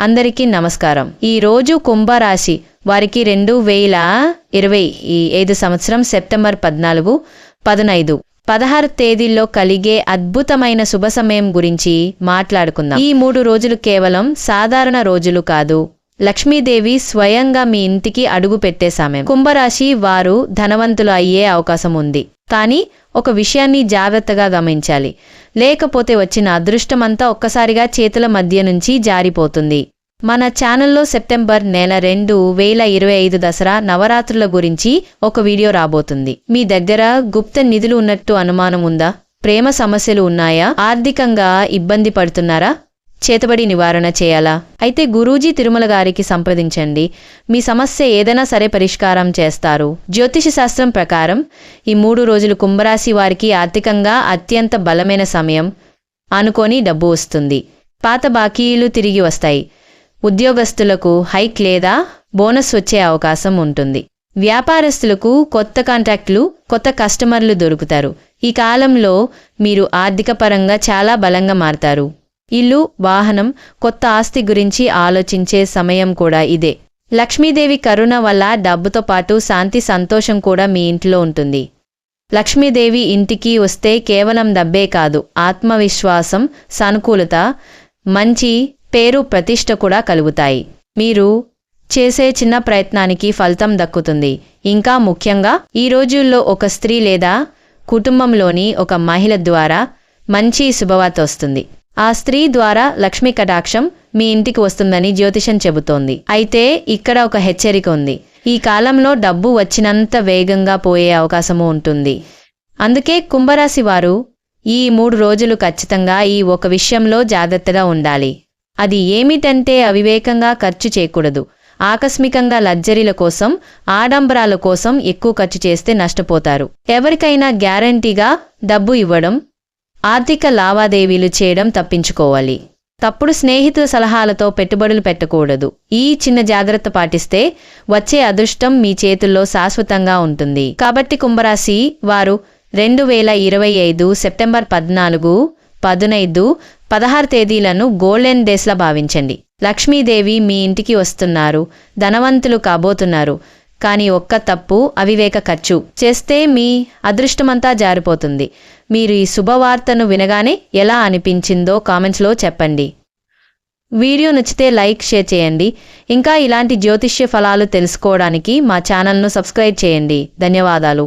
అందరికీ నమస్కారం. ఈ రోజు కుంభరాశి వారికి రెండు వేల ఇరవై ఈ ఐదు సంవత్సరం సెప్టెంబర్ పద్నాలుగు పదనైదు. పదహారు తేదీల్లో కలిగే అద్భుతమైన శుభ సమయం గురించి మాట్లాడుకుందాం. ఈ మూడు రోజులు కేవలం సాధారణ రోజులు కాదు. లక్ష్మీదేవి స్వయంగా మీ ఇంటికి అడుగు పెట్టే సమయం. కుంభరాశి వారు ధనవంతులు అయ్యే అవకాశం ఉంది. కానీ ఒక విషయాన్ని జాగ్రత్తగా గమనించాలి. లేకపోతే వచ్చిన అదృష్టమంతా ఒక్కసారిగా చేతుల మధ్య నుంచి జారిపోతుంది. మన ఛానల్లో సెప్టెంబర్ నెల రెండు వేల ఇరవై ఐదు దసరా నవరాత్రుల గురించి ఒక వీడియో రాబోతుంది. మీ దగ్గర గుప్త నిధులు ఉన్నట్టు అనుమానం ఉందా? ప్రేమ సమస్యలు ఉన్నాయా? ఆర్థికంగా ఇబ్బంది పడుతున్నారా? చేతబడి నివారణ చేయాలా? అయితే గురూజీ తిరుమల గారికి సంప్రదించండి. మీ సమస్య ఏదైనా సరే పరిష్కారం చేస్తారు. జ్యోతిష శాస్త్రం ప్రకారం ఈ మూడు రోజులు కుంభరాశి వారికి ఆర్థికంగా అత్యంత బలమైన సమయం అనుకొని డబ్బు వస్తుంది. పాత బాకీలు తిరిగి వస్తాయి. ఉద్యోగస్తులకు హైక్ లేదా బోనస్ వచ్చే అవకాశం ఉంటుంది. వ్యాపారస్తులకు కొత్త కాంట్రాక్టులు కొత్త కస్టమర్లు దొరుకుతారు. ఈ కాలంలో మీరు ఆర్థిక పరంగా చాలా బలంగా మారతారు. ఇల్లు వాహనం కొత్త ఆస్తి గురించి ఆలోచించే సమయం కూడా ఇదే. లక్ష్మీదేవి కరుణ వల్ల డబ్బుతో పాటు శాంతి సంతోషం కూడా మీ ఇంట్లో ఉంటుంది. లక్ష్మీదేవి ఇంటికి వస్తే కేవలం డబ్బే కాదు ఆత్మవిశ్వాసం సానుకూలత మంచి పేరు ప్రతిష్ట కూడా కలుగుతాయి. మీరు చేసే చిన్న ప్రయత్నానికి ఫలితం దక్కుతుంది. ఇంకా ముఖ్యంగా ఈ రోజుల్లో ఒక స్త్రీ లేదా కుటుంబంలోని ఒక మహిళ ద్వారా మంచి శుభవార్త వస్తుంది. ఆ స్త్రీ ద్వారా లక్ష్మీ కటాక్షం మీ ఇంటికి వస్తుందని జ్యోతిషం చెబుతోంది. అయితే ఇక్కడ ఒక హెచ్చరిక ఉంది. ఈ కాలంలో డబ్బు వచ్చినంత వేగంగా పోయే అవకాశము ఉంటుంది. అందుకే కుంభరాశి వారు ఈ మూడు రోజులు ఖచ్చితంగా ఈ ఒక విషయంలో జాగ్రత్తగా ఉండాలి. అది ఏమిటంటే అవివేకంగా ఖర్చు చేయకూడదు. ఆకస్మికంగా లగ్జరీల కోసం ఆడంబరాల కోసం ఎక్కువ ఖర్చు చేస్తే నష్టపోతారు. ఎవరికైనా గ్యారంటీగా డబ్బు ఇవ్వడం ఆర్థిక లావాదేవీలు చేయడం తప్పించుకోవాలి. తప్పుడు స్నేహితుల సలహాలతో పెట్టుబడులు పెట్టకూడదు. ఈ చిన్న జాగ్రత్త పాటిస్తే వచ్చే అదృష్టం మీ చేతుల్లో శాశ్వతంగా ఉంటుంది. కాబట్టి కుంభరాశి వారు రెండు వేల ఇరవై ఐదు సెప్టెంబర్ పద్నాలుగు పదునైదు పదహారు తేదీలను గోల్డెన్ డేస్లా భావించండి. లక్ష్మీదేవి మీ ఇంటికి వస్తున్నారు. ధనవంతులు కాబోతున్నారు. కానీ ఒక్క తప్పు అవివేక ఖర్చు. చేస్తే మీ అదృష్టమంతా జారిపోతుంది. మీరు ఈ శుభవార్తను వినగానే ఎలా అనిపించిందో కామెంట్స్లో చెప్పండి. వీడియో నచ్చితే లైక్ షేర్ చేయండి. ఇంకా ఇలాంటి జ్యోతిష్య ఫలాలు తెలుసుకోవడానికి మా ఛానల్ను సబ్స్క్రైబ్ చేయండి. ధన్యవాదాలు.